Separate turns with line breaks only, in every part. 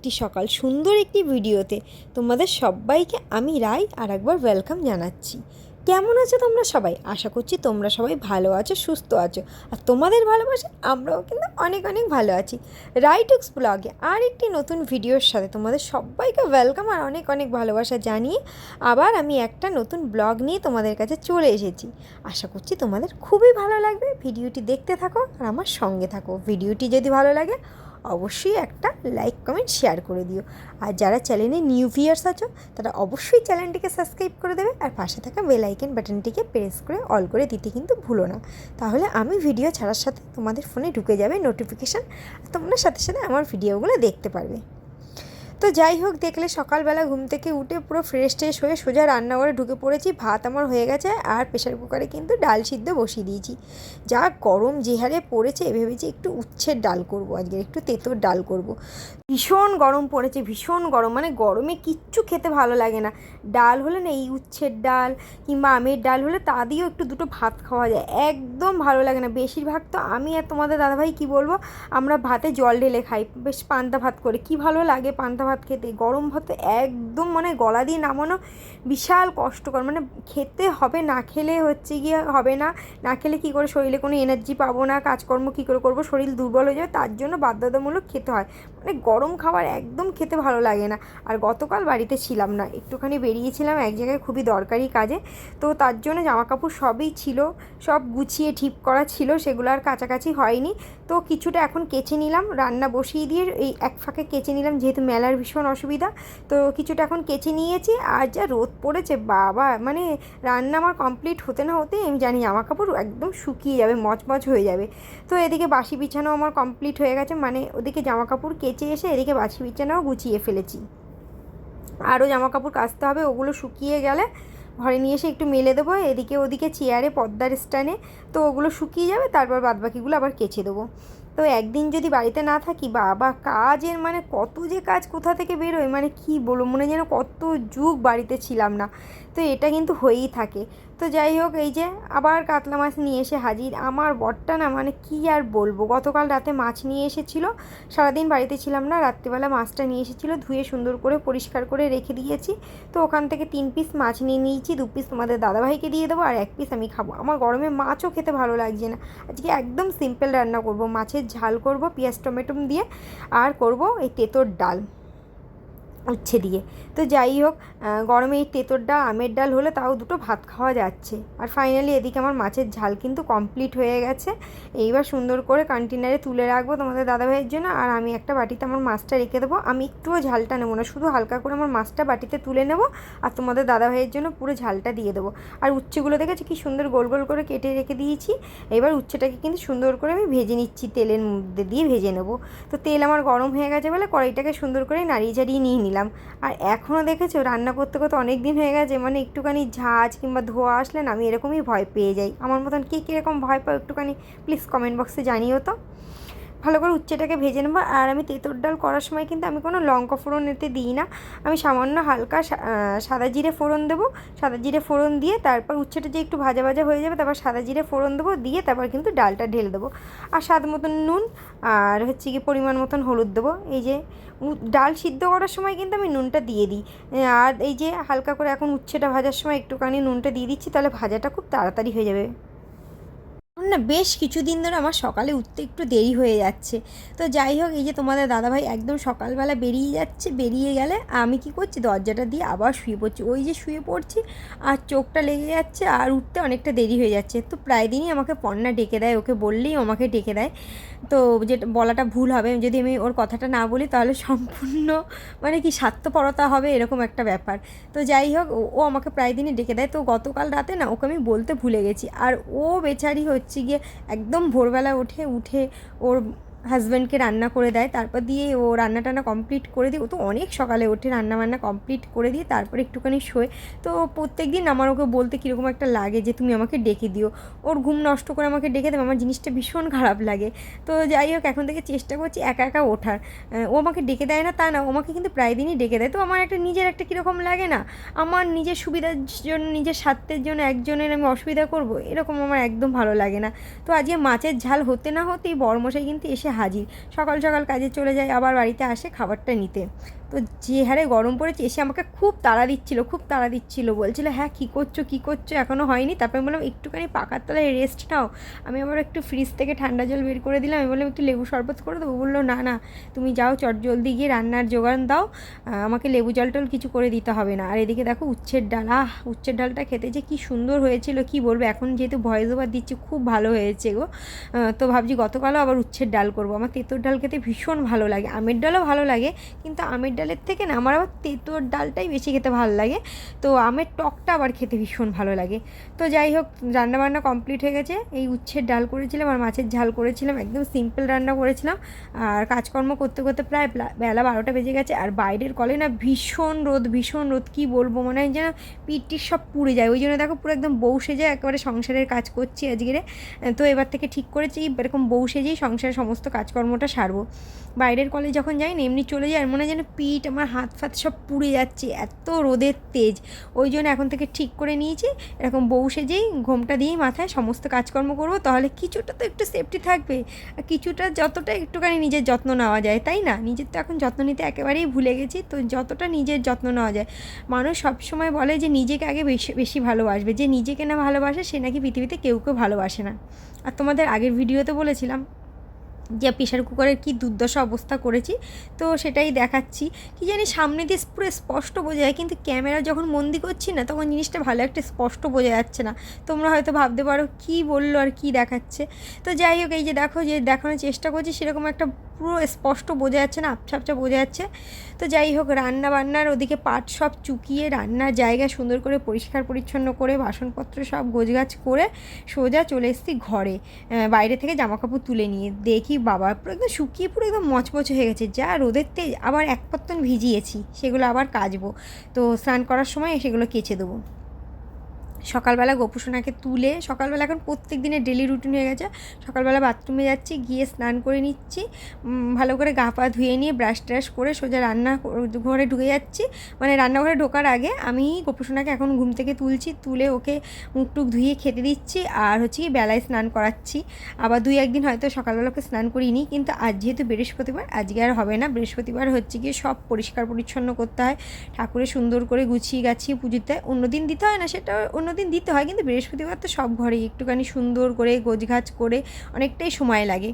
একটি সকাল সুন্দর একটি ভিডিওতে তোমাদের সবাইকে আমি রাই আর একবার ওয়েলকাম জানাচ্ছি। কেমন আছো তোমরা সবাই? আশা করছি তোমরা সবাই ভালো আছো, সুস্থ আছো। আর তোমাদের ভালোবাসা, আমরাও কিন্তু অনেক অনেক ভালো আছি। রাইটুক্স ব্লগে আর একটি নতুন ভিডিওর সাথে তোমাদের সবাইকে ওয়েলকাম আর অনেক অনেক ভালোবাসা জানিয়ে আবার আমি একটা নতুন ব্লগ নিয়ে তোমাদের কাছে চলে এসেছি। আশা করছি তোমাদের খুবই ভালো লাগবে। ভিডিওটি দেখতে থাকো আর আমার সঙ্গে থাকো। ভিডিওটি যদি ভালো লাগে অবশ্যই একটা লাইক কমেন্ট শেয়ার করে দিও। আর যারা চ্যানেলে নিউ ভিউয়ার্স আছো, তারা অবশ্যই চ্যানেলটিকে সাবস্ক্রাইব করে দেবে আর পাশে থাকা বেল আইকন বাটনটিকে প্রেস করে অল করে দিতে কিন্তু ভুলো না। তাহলে আমি ভিডিও ছাড়ার সাথে তোমাদের ফোনে ঢুকে যাবে নোটিফিকেশান তোমরা সাথে সাথে আমার ভিডিওগুলো দেখতে পারবে। তো যাই হোক, দেখলে সকালবেলা ঘুম থেকে উঠে পুরো ফ্রেশ ট্রেশ হয়ে সোজা রান্নাঘরে ঢুকে পড়েছি। ভাত আমার হয়ে গেছে আর প্রেশার কুকারে কিন্তু ডাল সিদ্ধ বসিয়ে দিয়েছি। যা গরম যে হারে পড়েছে, ভেবেছি একটু উচ্ছের ডাল করব আজকে, একটু তেঁতোর ডাল করব। ভীষণ গরম পড়েছে, ভীষণ গরম মানে গরমে কিচ্ছু খেতে ভালো লাগে না। ডাল হলে না এই উচ্ছের ডাল কিংবা আমের ডাল হলে তা দিয়েও একটু দুটো ভাত খাওয়া যায়, একদম ভালো লাগে না। বেশিরভাগ তো আমি আর তোমাদের দাদাভাই কি বলব, আমরা ভাতে জল ঢেলে খাই, বেশ পান্তা ভাত করে, কি ভালো লাগে পান্তা ভাত খেতে। গরম ভাত তো একদম মানে গলা দিয়ে নামানো বিশাল কষ্টকর। মানে খেতে হবে, না খেলে হচ্ছে গিয়ে হবে না। না খেলে কী করে শরীরে কোনো এনার্জি পাবো না, কাজকর্ম কী করে করব, শরীর দুর্বল হয়ে যাবে, তার জন্য বাধ্যতামূলক খেতে হয়। মানে গরম খাবার একদম খেতে ভালো লাগে না। আর গতকাল বাড়িতে ছিলাম না, একটুখানি বেরিয়েছিলাম, এক জায়গায় খুবই দরকারি কাজে। তো তার জন্য জামা কাপড় সবই ছিল, সব গুছিয়ে ঠিক করা ছিল, সেগুলো আর কাছাকাছি হয়নি। তো কিছুটা এখন কেচে নিলাম, রান্না বসিয়ে দিয়ে এই এক ফাঁকে কেচে নিলাম, যেহেতু মেলার ভীষণ অসুবিধা। তো কিছুটা এখন কেচে নিয়েছি, আর যা রোদ পড়েছে, বাবা মানে রান্না আমার কমপ্লিট হতে না হতে আমি জানি জামা কাপড় একদম শুকিয়ে যাবে, মচমচ হয়ে যাবে। তো এদিকে বাসি বিছানো আমার কমপ্লিট হয়ে গেছে মানে ওদিকে জামা কাপড় কেচে এসে এদিকে বাসি বিছানাও গুছিয়ে ফেলেছি। আরও জামা কাপড় কাচতে হবে, ওগুলো শুকিয়ে গেলে ঘরে নিয়ে এসে একটু মেলে দেবো, এদিকে ওদিকে চেয়ারে, পদ্মার স্ট্যান্ডে, তো ওগুলো শুকিয়ে যাবে, তারপর বাদবাকিগুলো আবার কেচে দেবো। তো একদিন যদি বাড়িতে না থাকি, বাবা, কাজের মানে কত যে কাজ কোথা থেকে বেরোয়? মানে কি বলব, মনে যেন কত যুগ বাড়িতে ছিলাম না। তো এটা কিন্তু হয়েই থাকে। তো যাই হোক, এই যে আবার কাতলা মাছ নিয়ে এসে হাজির। আমার বরটা না মানে কি আর বলব? গতকাল রাতে মাছ নিয়ে এসেছিল। সারাদিন বাড়িতে ছিলাম না, রাত্রিবেলা মাছটা নিয়ে এসেছিল। ধুয়ে সুন্দর করে পরিষ্কার করে রেখে দিয়েছি। তো ওখান থেকে তিন পিস মাছ নিয়ে নিয়েছি, দু পিস তোমাদের দাদাভাইকে দিয়ে দেবো আর এক পিস আমি খাব। আমার গরমে মাছও খেতে ভালো লাগছে না। আজকে একদম সিম্পল রান্না করব। মাছের ঝাল করব, পেঁয়াজ, টমেটো দিয়ে, আর করব এই তেঁতোর ডাল। উচ্ছে দিয়ে। তো যাই হোক গরমে এই তেঁতোর ডাল আমের ডাল হলে তাও দুটো ভাত খাওয়া যাচ্ছে। আর ফাইনালি এদিকে আমার মাছের ঝাল কিন্তু কমপ্লিট হয়ে গেছে। এইবার সুন্দর করে কন্টেনারে তুলে রাখব তোমাদের দাদাভাইয়ের জন্য। আর আমি একটা বাটিতে আমার মাছটা রেখে দেবো। আমি একটুও ঝালটা নেব না, শুধু হালকা করে আমার মাছটা বাটিতে তুলে নেব আর তোমাদের দাদাভাইয়ের জন্য পুরো ঝালটা দিয়ে দেবো। আর উচ্ছেগুলো দেখেছি কি সুন্দর গোল গোল করে কেটে রেখে দিয়েছি। এবার উচ্ছেটাকে কিন্তু সুন্দর করে আমি ভেজে নিচ্ছি, তেলের মধ্যে দিয়ে ভেজে নেব। তো তেল আমার গরম হয়ে গেছে বলে কড়াইটাকে সুন্দর করে নাড়িয়ে চাড়িয়ে নিয়ে নিলাম। আর এখনও দেখেছ, রান্না করতে করতে অনেক দিন হয়ে গেছে মানে একটুখানি ঝাঁজ কিংবা ধোয়া আসলে না আমি এরকমই ভয় পেয়ে যাই। আমার মতন কী কীরকম ভয় পাও একটুখানি প্লিজ কমেন্ট বক্সে জানিও তো। ভালো করে উচ্ছেটাকে ভেজে নেব। আর আমি তেঁতুর ডাল করার সময় কিন্তু আমি কোনো লঙ্কা ফোড়ন এতে দিই না। আমি সামান্য হালকা সাদা জিরে ফোড়ন দেবো। সাদা জিরে ফোড়ন দিয়ে তারপর উচ্ছেটা যে একটু ভাজা ভাজা হয়ে যাবে, তারপর সাদা জিরে ফোড়ন দেবো, দিয়ে তারপর কিন্তু ডালটা ঢেলে দেবো। আর স্বাদ মতন নুন আর হচ্ছে কি পরিমাণ মতন হলুদ দেবো। এই যে ডাল সিদ্ধ করার সময় কিন্তু আমি নুনটা দিয়ে দিই। আর এই যে হালকা করে এখন উচ্ছেটা ভাজার সময় একটুখানি নুনটা দিয়ে দিচ্ছি, তাহলে ভাজাটা খুব তাড়াতাড়ি হয়ে যাবে। না, বেশ কিছুদিন ধরে আমার সকালে উঠতে একটু দেরি হয়ে যাচ্ছে। তো যাই হোক, এই যে তোমাদের দাদাভাই একদম সকালবেলা বেরিয়ে যাচ্ছে, বেরিয়ে গেলে আমি কি করছি, দরজাটা দিয়ে আবার শুয়ে পড়ছি। ওই যে শুয়ে পড়ছি আর চোখটা লেগে যাচ্ছে আর উঠতে অনেকটা দেরি হয়ে যাচ্ছে। তো প্রায় দিনই আমাকে পন্না ডেকে দেয়, ওকে বললেই আমাকে ডেকে দেয়। তো যেটা বলাটা ভুল হবে, যদি আমি ওর কথাটা না বলি তাহলে সম্পূর্ণ মানে কি স্বার্থপরতা হবে এরকম একটা ব্যাপার। তো যাই হোক, ও আমাকে প্রায় দিনই ডেকে দেয়। তো গতকাল রাতে না, ওকে আমি বলতে ভুলে গেছি। আর ও বেচারি হচ্ছে গিয়ে একদম ভোরবেলা উঠে উঠে ওর হাজব্যান্ডকে রান্না করে দেয়, তারপর দিয়ে ও রান্না টান্না কমপ্লিট করে দিয়ে, ও তো অনেক সকালে ওঠে রান্না বান্না কমপ্লিট করে দিয়ে তারপরে একটুখানি শোয়। তো প্রত্যেক দিন আমার ওকে বলতে কীরকম একটা লাগে যে, তুমি আমাকে ডেকে দিও। ওর ঘুম নষ্ট করে আমাকে ডেকে দেবে আমার জিনিসটা ভীষণ খারাপ লাগে। তো যাই হোক, এখন থেকে চেষ্টা করছি একা একা ওঠার। ও আমাকে ডেকে দেয় না তা না, ও আমাকে কিন্তু প্রায় দিনই ডেকে দেয়। তো আমার একটা নিজের একটা কীরকম লাগে না? আমার নিজের সুবিধার জন্য, নিজের স্বার্থের জন্য একজনের আমি অসুবিধা করব? এরকম আমার একদম ভালো লাগে না। তো আজকে মাছের ঝাল হতে না হতেই বড়মশাই কিন্তু এসে হাজির। সকাল সকাল কাজে চলে যায় আবার বাড়িতে আসে খাবারটা নিতে। তো যে হারে গরম পড়েছে, এসে আমাকে খুব তাড়া দিচ্ছিল, খুব তাড়া দিচ্ছিল। বলছিল হ্যাঁ কী করছ কী করছ? এখনও হয়নি? তারপরে বললাম, একটুখানি পাকার তলায় রেস্ট নাও। আমি আবার একটু ফ্রিজ থেকে ঠান্ডা জল বের করে দিলাম। আমি বললাম, একটু লেবু শরবত করে দেবো? বলল, না না, তুমি যাও, চট জলদি গিয়ে রান্নার জোগান দাও। আমাকে লেবু জল টল কিছু করে দিতে হবে না। আর এদিকে দেখো উচ্ছের ডাল, আহ, উচ্ছের ডালটা খেতে যে কী সুন্দর হয়েছিল, কি বলব? এখন যেহেতু ভয়েস ওভার দিচ্ছি, খুব ভালো হয়েছে গো। তো ভাবছি গতকালও আবার উচ্ছের ডাল করব। আমার তেঁতোর ডাল খেতে ভীষণ ভালো লাগে, আমের ডালও ভালো লাগে, কিন্তু আমের ডালের থেকে না, আমার আবার তেঁতোর ডালটাই বেশি খেতে ভালো লাগে। তো আমের টকটা আবার খেতে ভীষণ ভালো লাগে। তো যাই হোক, রান্নাবান্না কমপ্লিট হয়ে গেছে। এই উচ্ছের ডাল করেছিলাম আর মাছের ঝাল করেছিলাম, একদম সিম্পল রান্না করেছিলাম। আর কাজকর্ম করতে করতে প্রায় বেলা বারোটা বেজে গেছে। আর বাইরের কলে না ভীষণ রোদ ভীষণ রোদ, কী বলব? মনে হয় যেন পিঠটির সব পুড়ে যায়। ওই জন্য দেখো পুরো একদম বউ সেজে একেবারে সংসারের কাজ করছি আজকে তো এবার থেকে ঠিক করেছি, এরকম বউ সেজেই সংসারের সমস্ত কাজকর্মটা সারবো। বাইরের কলে যখন যাই না, এমনি চলে যায় আর মনে হয় যেন পিঠ আমার হাত ফাত সব পুড়ে যাচ্ছে, এত রোদের তেজ। ওই জন্য এখন থেকে ঠিক করে নিয়েছি, এরকম বউ সেজেই ঘোমটা দিয়েই মাথায় সমস্ত কাজকর্ম করব, তাহলে কিছুটা তো একটু সেফটি থাকবে। আর কিছুটা যতটা একটুখানি নিজের যত্ন নেওয়া যায়, তাই না? নিজের তো এখন যত্ন নিতে একেবারেই ভুলে গেছি, তো যতটা নিজের যত্ন নেওয়া যায়। মানুষ সবসময় বলে যে, নিজেকে আগে বেশি বেশি ভালোবাসবে, যে নিজেকে না ভালোবাসে, সে নাকি পৃথিবীতে কেউ কেউ ভালোবাসে না। আর তোমাদের আগের ভিডিওতে বলেছিলাম যে প্রেশার কুকারের কী দুর্দশা অবস্থা করেছি, তো সেটাই দেখাচ্ছি। কি জানি সামনে দিয়ে পুরো স্পষ্ট বোঝা যায়, কিন্তু ক্যামেরা যখন মন্দি করছি না, তখন জিনিসটা ভালো একটা স্পষ্ট বোঝা যাচ্ছে না। তোমরা হয়তো ভাবতে পারো কী বলল আর কী দেখাচ্ছে। তো যাই হোক, এই যে দেখো যে দেখানোর চেষ্টা করছি, সেরকম একটা পুরো স্পষ্ট বোঝা যাচ্ছে না আপছা আপছা বোঝা যাচ্ছে। তো যাই হোক রান্না বান্নার ওদিকে পাট সব চুকিয়ে রান্নার জায়গা সুন্দর করে পরিষ্কার পরিচ্ছন্ন করে, বাসনপত্র সব গোছগাছ করে সোজা চলে এসেছি ঘরে। বাইরে থেকে জামাকাপড় তুলে নিয়ে দেখি বাবা পুরো একদম শুকিয়ে পুরো একদম মচমচে হয়ে গেছে। যা রোদের তেজ আবার এক পত্তন ভিজিয়েছি, সেগুলো আবার কাচবো। তো স্নান করার সময় সেগুলো কেচে দেবো। সকালবেলা গোপুসোনাকে তুলে, সকালবেলা এখন প্রত্যেক দিনের ডেলি রুটিন হয়ে গেছে। সকালবেলা বাথরুমে যাচ্ছি, গিয়ে স্নান করে নিচ্ছি ভালো করে গা পা ধুয়ে নিয়ে ব্রাশ ট্রাশ করে সোজা রান্না ঘরে ঢুকে যাচ্ছি। মানে রান্নাঘরে ঢোকার আগে আমি গোপুসোনাকে এখন ঘুম থেকে তুলছি, তুলে ওকে মুখ টুক ধুয়ে খেতে দিচ্ছি আর হচ্ছে কি বেলায় স্নান করাচ্ছি। আবার দুই একদিন হয়তো সকালবেলা ওকে স্নান করিনি কিন্তু আজ যেহেতু বৃহস্পতিবার, আজকে আর হবে না। বৃহস্পতিবার হচ্ছে গিয়ে সব পরিষ্কার পরিচ্ছন্ন করতে হয়, ঠাকুরের সুন্দর করে গুছিয়ে গাছিয়ে পুজোতে। অন্যদিন দিতে হয় না, সেটা অন্য দিন দিতে হয়, কিন্তু বৃহস্পতিবার তো সব ঘরেই একটুখানি সুন্দর করে গোছগাছ করে অনেকটাই সময় লাগে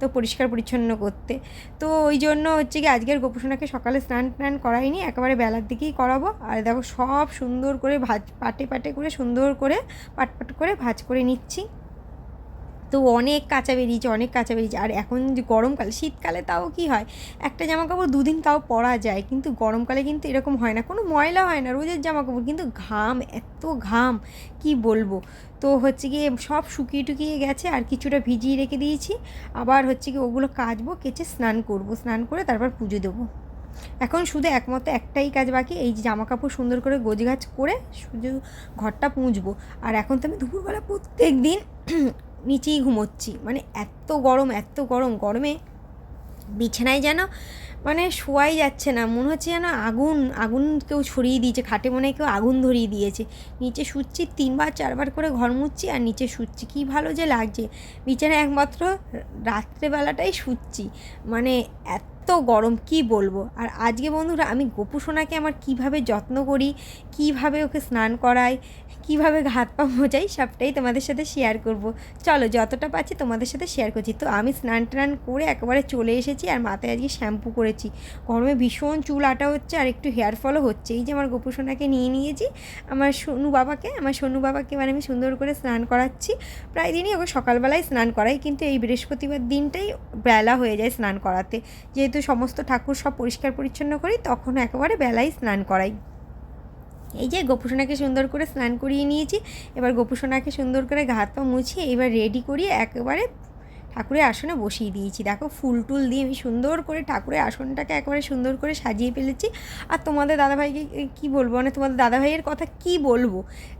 তো পরিষ্কার পরিচ্ছন্ন করতে। তো ওই জন্য হচ্ছে কি আজকের গোপসোনাকে সকালে স্নান টান করাইনি, একেবারে বেলার দিকেই করাবো। আর দেখো সব সুন্দর করে ভাজ, পাটে পাটে করে সুন্দর করে পাট পাট করে ভাজ করে নিচ্ছি। তো অনেক কাঁচা বেরিয়েছে অনেক কাঁচা বেরিয়েছে আর এখন যে গরমকালে, শীতকালে তাও কি হয়? একটা জামা কাপড় দুদিন তাও পরা যায়, কিন্তু গরমকালে কিন্তু এরকম হয় না। কোনো ময়লা হয় না রোজের জামা কাপড় কিন্তু ঘাম, এত ঘাম, কি বলব? তো হচ্ছে গিয়ে সব শুকিয়ে টুকিয়ে গেছে, আর কিছুটা ভিজিয়ে রেখে দিয়েছি। আবার হচ্ছে কি ওগুলো কাচবো, কেচে স্নান করব। স্নান করে তারপর পুজো দেবো। এখন শুধু একমত একটাই কাজ বাকি, এই জামা কাপড় সুন্দর করে গোজগাছ করে শুধু ঘরটা পুঁজবো। আর এখন তো আমি দুপুরবেলা প্রত্যেক দিন নিচেই ঘুমোচ্ছি। মানে এত গরম এত গরম। গরমে বিছানায় যেন মানে শোয়াই যাচ্ছে না। মনে হচ্ছে যেন আগুন আগুন কেউ ছড়িয়ে দিয়েছে। খাটে মনে হয় কেউ আগুন ধরিয়ে দিয়েছে। নিচে শুচ্ছি, তিনবার, চারবার করে ঘর মুচ্ছি আর নিচে শুচ্ছি। কী ভালো যে লাগছে। বিছানায় একমাত্র রাত্রেবেলাটাই শুচ্ছি। মানে এত গরম, কি বলব? আর আজকে বন্ধুরা, আমি গোপু সোনাকে আমার কীভাবে যত্ন করি, কীভাবে ওকে স্নান করাই, কীভাবে হাত পা মোজাই, সবটাই তোমাদের সাথে শেয়ার করব। চলো, যতটা পাচ্ছি তোমাদের সাথে শেয়ার করছি। তো আমি স্নান টান করে একেবারে চলে এসেছি আর মাথায় আজকে শ্যাম্পু করেছি। গরমে ভীষণ চুল আটা হচ্ছে আর একটু হেয়ার ফলও হচ্ছে। এই যে আমার গোপু সোনাকে নিয়ে নিয়েছি, আমার সোনু বাবাকে, আমার সোনু বাবাকে মানে আমি সুন্দর করে স্নান করাচ্ছি। প্রায় দিনই ওকে সকালবেলায় স্নান করাই, কিন্তু এই বৃহস্পতিবার দিনটাই বেলা হয়ে যায় স্নান করাতে। যেহেতু সমস্ত ঠাকুর সব পরিষ্কার পরিচ্ছন্ন করি, তখন একেবারে বেলায় স্নান করাই। এই যে গোপুসোনাকে সুন্দর করে স্নান করিয়ে নিয়েছি, এবার গোপুসোনাকে সুন্দর করে ঘাত পা মুছিয়ে এবার রেডি করিয়ে একেবারে ঠাকুরের আসনে বসিয়ে দিয়েছি। দেখো ফুল টুল দিয়ে আমি সুন্দর করে ঠাকুরের আসনটাকে একেবারে সুন্দর করে সাজিয়ে ফেলেছি। আর তোমাদের দাদাভাইকে কি বলব? মানে তোমাদের দাদাভাইয়ের কথা কি বলব?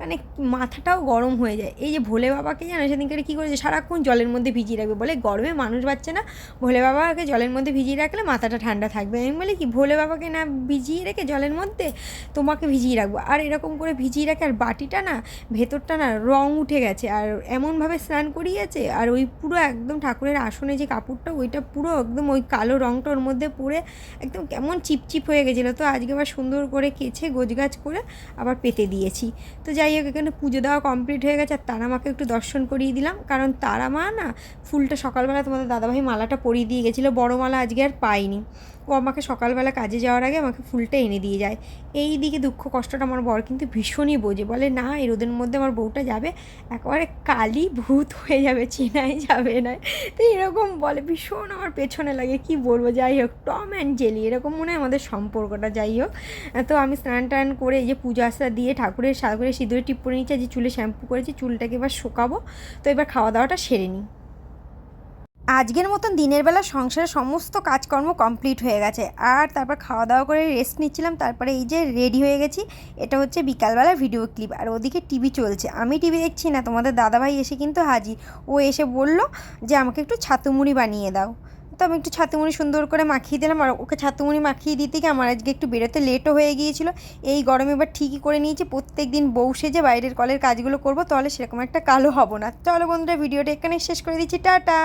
মানে মাথাটাও গরম হয়ে যায়। এই যে ভোলে বাবাকে জানো সেদিনকে কী করেছে? সারাক্ষণ জলের মধ্যে ভিজিয়ে রাখবে। বলে গরমে মানুষ বাচ্চা না। ভোলে বাবাকে জলের মধ্যে ভিজিয়ে রাখলে মাথাটা ঠান্ডা থাকবে। আমি বলি কি, ভোলে বাবাকে না ভিজিয়ে রেখে জলের মধ্যে তোমাকে ভিজিয়ে রাখব? আর এরকম করে ভিজিয়ে রাখে, আর বাটিটা না, ভেতরটা না রং উঠে গেছে। আর এমনভাবে স্নান করিয়েছে, আর ওই পুরো একদম ঠাকুরের আসনে যে কাপড়টা, ওইটা পুরো একদম ওই কালো রঙটা ওর মধ্যে পরে একদম কেমন চিপচিপ হয়ে গেছিল। তো আজকে আবার সুন্দর করে কেচে, গোছগাছ করে আবার পেতে দিয়েছি। তো যাই হোক, এখানে পুজো দেওয়া কমপ্লিট হয়ে গেছে। আর তারা মাকে একটু দর্শন করিয়ে দিলাম। কারণ তারা মা না, ফুলটা সকালবেলা তোমাদের দাদাভাই মালাটা পরিয়ে দিয়ে গেছিল। বড় মালা আজকে আর পাইনি। ও আমাকে সকালবেলা কাজে যাওয়ার আগে আমাকে ফুলটা এনে দিয়ে যায়। এই দিকে দুঃখ কষ্টটা আমার বর কিন্তু ভীষণই বোঝে। বলে, না, এই রোদের মধ্যে আমার বউটা যাবে, একেবারে কালি ভূত হয়ে যাবে, চেনাই যাবে না। তো এরকম বলে, ভীষণ আমার পেছনে লাগে, কি বলব? যাই হোক, টম অ্যান্ড জেলি, এরকম মনে হয় আমাদের সম্পর্কটা, যাই হোক। তো আমি স্নান টান করে এই যে পুজো আস্তা দিয়ে ঠাকুরের সাগরে সিঁদুরে টিপ নিচ্ছি, যে চুলে শ্যাম্পু করেছি, চুলটাকে এবার শুকাবো। তো এবার খাওয়া দাওয়াটা সেরে নিই। আজকের মতন দিনের বেলা সংসারের সমস্ত কাজকর্ম কমপ্লিট হয়ে গেছে। আর তারপর খাওয়া দাওয়া করে রেস্ট নিচ্ছিলাম, তারপরে এই যে রেডি হয়ে গেছি, এটা হচ্ছে বিকালবেলা ভিডিও ক্লিপ আর ওদিকে টিভি চলছে। আমি টিভি দেখছি না, তোমাদের দাদাভাই এসে কিন্তু হাজির। ও এসে বলল যে, আমাকে একটু ছাতুমুড়ি বানিয়ে দাও। তো আমি একটু ছাতুমুড়ি সুন্দর করে মাখিয়ে দিলাম। আর ওকে ছাতুমুড়ি মাখিয়ে দিতে গিয়ে আমার আজকে একটু বেরোতে লেটও হয়ে গিয়েছিল। এই গরমে এবার ঠিকই করে নিয়েছি। প্রত্যেক দিন বউ সেজে বাইরের কলের কাজগুলো করব, তাহলে সেরকম একটা কালো হব না। চলো বন্ধুরা ভিডিওটা এখানে শেষ করে দিচ্ছি। টাটা!